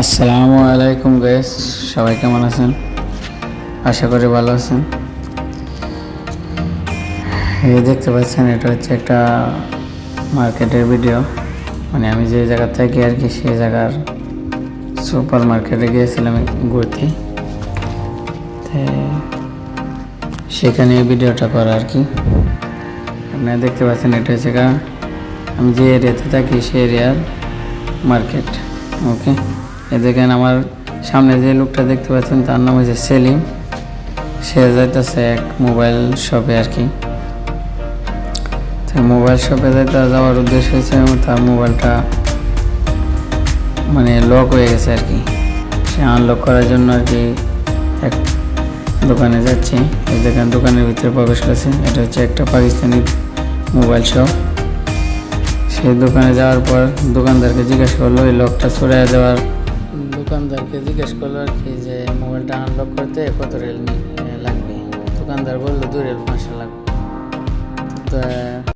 আসসালামু আলাইকুম গাইস সবাই কেমন আছেন? আশা করি ভালো আছেন। এই দেখতে পাচ্ছেন, এটা হচ্ছে একটা মার্কেটের ভিডিও মানে আমি যে জায়গা থাকি আর কি সেই জায়গার সুপার মার্কেটে গিয়েছিলাম ঘুরতে। সেখানে এই ভিডিওটা করা আর কি। আপনারা দেখতে পাচ্ছেন, এটা হচ্ছে আমি যে এরিয়াতে থাকি সেই এরিয়ার মার্কেট ওকে দেখেন আমার সামনে যে লোকটা দেখতে পাচ্ছেন, তার নাম হচ্ছে সেলিম। সে যাইতেছে এক মোবাইল শপে আর কি। মোবাইল শপে যাইতে যাওয়ার উদ্দেশ্য হচ্ছে তার মোবাইলটা মানে লক হয়ে গেছে আর কি। সে আনলক করার জন্য আর কি এক দোকানে যাচ্ছে। এই দেখেন দোকানের ভিতরে প্রবেশ করছে। এটা হচ্ছে একটা পাকিস্তানি মোবাইল শপ সেই দোকানে যাওয়ার পর দোকানদারকে জিজ্ঞেস করল, এই লকটা সরে যাওয়ার দোকানদারকে জিজ্ঞেস করল আর কি যে, মোবাইলটা আনলক করতে কত রেল লাগবে? দোকানদার বলল দু রেল পাঁচশো লাগবে। তো